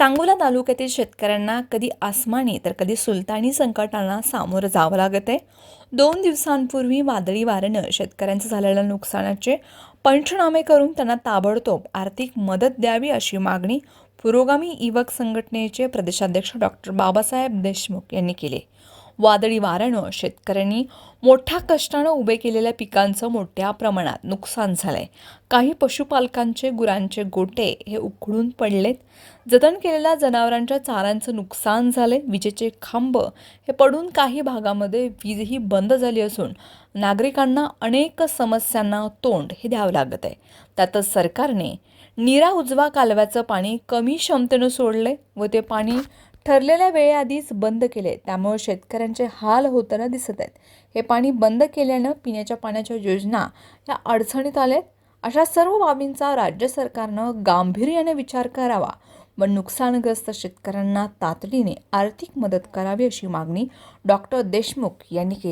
सांगोला तालुक्यातील शेतकऱ्यांना कधी आसमानी तर कधी सुलतानी संकटांना सामोरं जावं लागत आहे दोन दिवसांपूर्वी वादळी वाऱ्यानं शेतकऱ्यांचं झालेल्या नुकसानाचे पंचनामे करून त्यांना ताबडतोब आर्थिक मदत द्यावी अशी मागणी पुरोगामी युवक संघटनेचे प्रदेशाध्यक्ष डॉक्टर बाबासाहेब देशमुख यांनी केली. वादळी वाऱ्यानं शेतकऱ्यांनी मोठ्या कष्टानं उभे केलेल्या पिकांचं मोठ्या प्रमाणात नुकसान झालंय. काही पशुपालकांचे गुरांचे गोटे हे उखडून पडलेत. जतन केलेल्या जनावरांच्या चारांचं नुकसान झाले विजेचे खांब हे पडून काही भागामध्ये वीजही बंद झाली असून नागरिकांना अनेक समस्यांना तोंड हे द्यावं लागत आहे. त्यातच सरकारने निरा उजवा कालव्याचं पाणी कमी क्षमतेनं सोडले व ते पाणी ठरलेल्या वेळेआधीच बंद केले. त्यामुळे शेतकऱ्यांचे हाल होताना दिसत आहेत. हे पाणी बंद केल्यानं पिण्याच्या पाण्याच्या योजना या अडचणीत आल्यात. अशा सर्व बाबींचा राज्य सरकारनं गांभीर्याने विचार करावा व नुकसानग्रस्त शेतकऱ्यांना तातडीने आर्थिक मदत करावी अशी मागणी डॉक्टर देशमुख यांनी केली.